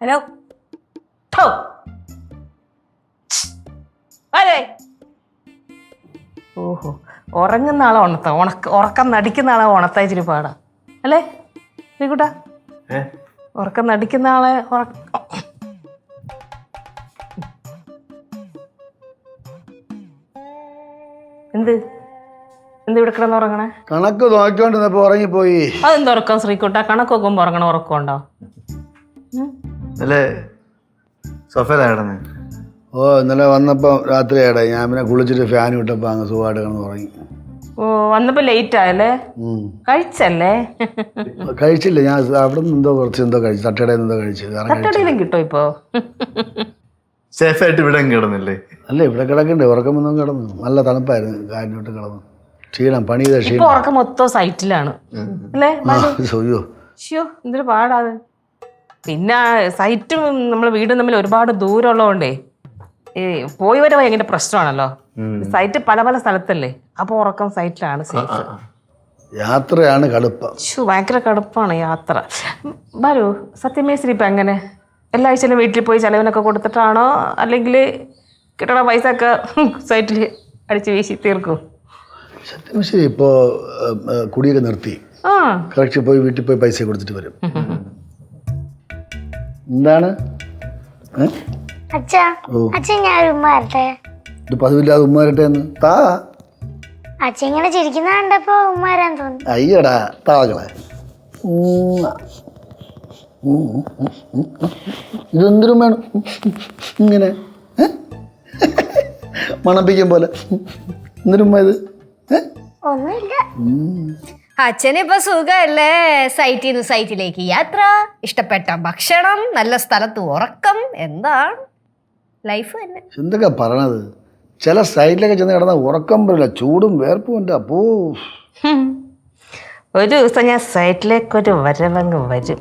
Hello. അതെ ഓഹോ. ഉറങ്ങുന്ന ആളെ ഉണത്ത ഉണക്ക ഉറക്കം നടിക്കുന്ന ആളെ ഉണത്താ ഇച്ചിരി പാടാ. അല്ലേ? ശ്രീകുട്ടാ? ഉറക്കം നടിക്കുന്ന ആളെ ഉറക്ക എന്ത്? എന്ത് ഇവിടെ കിടന്ന് ഉറങ്ങണേ? കണക്ക് നോക്കിക്കൊണ്ടിരുന്നപ്പോ ഉറങ്ങിപ്പോയി. അതെന്ത് ഉറക്കം ശ്രീകുട്ട? കണക്ക് നോക്കുമ്പോ ഉറങ്ങണ ഉറക്കമുണ്ടോ? ഇന്നലെ ഓ ഇന്നലെ വന്നപ്പോൾ രാത്രിയാടെ ഞാൻ പിന്നെ കുളിച്ചിട്ട് ഫാൻ വിട്ടപ്പോൾ അങ്ങ് സുഖമായിട്ട് കിടന്ന് ഉറങ്ങി. ഓ വന്നപ്പോ ലേറ്റ് ആയല്ലേ? കഴിച്ചല്ലേ? കഴിച്ചില്ല. ഞാൻ അവിടെ നിന്ന് എന്തോ കുറച്ച് എന്തോ കഴിച്ചു. തട്ടടയിൽ എന്തോ കഴിച്ചു. തട്ടടയിലും കിട്ടോ ഇപ്പോ? സേഫായിട്ട് ഇവിടെ കിടന്നില്ലേ? അല്ല ഇവിടെ കിടക്കണ്ടേ. ഉറക്കം ഒന്നും കിടന്നു. നല്ല തണുപ്പായിരുന്നു. കാറ്റിനോട്ട് കിടന്നു. ക്ഷീണം പണി ചെയ്ത ഇപ്പൊ ക്ഷീണം. ഉറക്കം മൊത്തം സൈറ്റിലാണ് അല്ലേ? എന്തൊരു പാടാത് പിന്നെ സൈറ്റും നമ്മളെ വീടും തമ്മിൽ ഒരുപാട് ദൂരമുള്ളതുകൊണ്ടേ ഈ പോയി വരവ് എങ്ങനെ പ്രശ്നമാണല്ലോ സൈറ്റ് പല പല സ്ഥലത്തല്ലേ. അപ്പൊ ഉറക്കം സൈറ്റിലാണ് സേഫ് യാത്രയാണ് കടുപ്പം. ഭയങ്കര കടുപ്പാണ് യാത്ര. ബാലു സത്യമേശ്വരി ഇപ്പം എങ്ങനെ? എല്ലാ ആഴ്ചയിലും വീട്ടിൽ പോയി ചെലവിനൊക്കെ കൊടുത്തിട്ടാണോ? അല്ലെങ്കിൽ കിട്ടണ പൈസ ഒക്കെ സൈറ്റിൽ അടിച്ച് വീശി തീർക്കും. സത്യം ശരി ഇപ്പോൾ കുടിയൊക്കെ നിർത്തി. ആ. കറക്റ്റ് പോയി വീട്ടിൽ പോയി പൈസ കൊടുത്തിട്ട് വരും. എന്താണ്? അച്ഛാ അച്ഛൻ ഞാൻ ഉമ്മാരട്ടെ ഇത് പതിവില്ലാതെ ഉമ്മ എന്ന്. താ. അച്ഛൻ ഇങ്ങനെ ചിരിക്കുന്ന കണ്ടപ്പോ ഉമ്മ തോന്നി. അയ്യടാ താകളെ. ഇതെന്തിനും വേണം ഇങ്ങനെ? മണപ്പിക്കും പോലെ. എന്തിനും ഇത്? ഒന്നുമില്ല. അച്ഛനിപ്പോ സുഖല്ലേ? സൈറ്റിൽ നിന്ന് സൈറ്റിലേക്ക് യാത്ര. ഇഷ്ടപ്പെട്ട ഭക്ഷണം നല്ല സ്ഥലത്ത് ഉറക്കം എന്താണ്? ലൈഫ് തന്നെ. എന്തൊക്കെ പറയണത്? ചില സൈറ്റിലൊക്കെ ചെന്ന് കിടന്ന ഉറക്കം വരില്ല ചൂടും വേർപ്പും ഉണ്ട്. അപ്പോ ഒരു ദിവസം ഞാൻ സൈറ്റിലേക്ക് ഒരു വരവങ്ങ് വരും.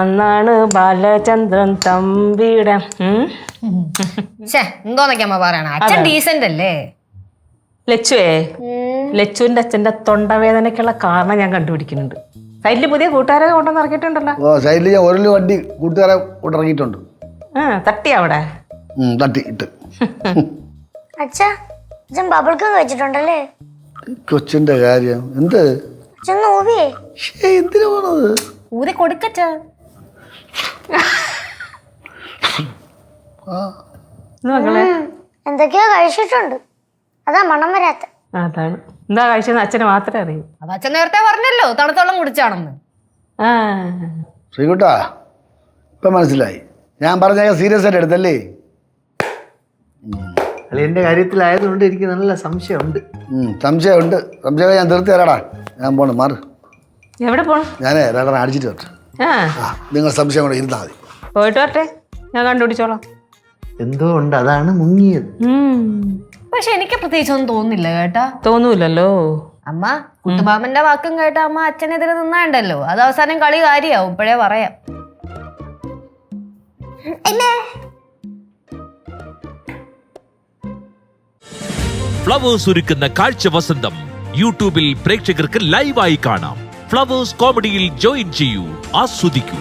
അന്നാണ് ബാലചന്ദ്രൻ തമ്പിയുടെ എന്തോന്നൊക്കെ അമ്മ പറയണ? അച്ഛൻ ഡീസന്റ് അല്ലേ? ലച്ചുവേ ലച്ചുവിന്റെ അച്ഛന്റെ തൊണ്ടവേദനയ്ക്കുള്ള കാരണം ഞാൻ കണ്ടുപിടിക്കുന്നുണ്ട്. സൈഡിൽ പുതിയ കൂട്ടുകാരെ കൊണ്ടുവന്ന് ഇറക്കിയിട്ടുണ്ടല്ലോ. ഓ സൈഡിൽ ഞാൻ ഒരു വണ്ടി കൂട്ടുകാരെ കൊണ്ടിറങ്ങിയിട്ടുണ്ട് ആ തട്ടി അവിടെ? ഉം, തട്ടി ഇട്ട്. അച്ഛാ അച്ഛൻ ബബിൾക്കും വെച്ചിട്ടുണ്ടല്ലേ? കൊച്ചിന്റെ കാര്യം. എന്ത്? അച്ഛൻ നോവിയേ ഷേ എന്തിനാ പോണത്? ഊതി കൊടുക്കച്ച മകളെ എന്തൊക്കെയോ കഴിച്ചിട്ടുണ്ട്. അതാ മണം വരാത്ത. അതാണ്. എന്താ കഴിച്ചതെന്ന് അച്ഛന് മാത്രമേ അറിയൂ. അത് അച്ഛൻ നേരത്തെ പറഞ്ഞല്ലോ തണുത്തോളം കുടിച്ചാണെന്ന്. ആ. ശ്രീകുട്ടാ ഇപ്പം മനസ്സിലായി. ഞാൻ പറഞ്ഞ സീരിയസ് ആയിട്ട് എടുത്തല്ലേ? അല്ല എന്റെ കാര്യത്തിലായതുകൊണ്ട് എനിക്ക് നല്ല സംശയമുണ്ട്. ഉം, സംശയമുണ്ട്. സംശയം ഞാൻ തീർത്തി തരാടാ ഞാൻ പോണ് മാറ്. എവിടെ പോണം? ഞാനേ രണ്ടെണ്ണം അടിച്ചിട്ട് വരട്ടെ. ആ. ആ നിങ്ങൾ സംശയം കൂടെ ഇരുന്നാൽ മതി. പോയിട്ട് വരട്ടെ. ഞാൻ കണ്ടുപിടിച്ചോളാം. എന്തോ ഉണ്ട് അതാണ് മുങ്ങിയത്. ഉം. പക്ഷെ എനിക്ക് പ്രത്യേകിച്ചൊന്നും തോന്നില്ല കേട്ടാ. തോന്നൂലല്ലോ. അമ്മ കുട്ടുമാമന്റെ വാക്കും കേട്ട അമ്മ അച്ഛനെതിരെ നിന്നാണ്ടല്ലോ. അത് അവസാനം കളി കാര്യാവും ഇപ്പോഴേ പറയാം. ഫ്ലവേഴ്സ് ഒരുക്കുന്ന കാഴ്ച വസന്തം യൂട്യൂബിൽ പ്രേക്ഷകർക്ക് ലൈവായി കാണാം. ഫ്ലവേഴ്സ് കോമഡിയിൽ ജോയിൻ ചെയ്യൂ ആസ്വദിക്കൂ.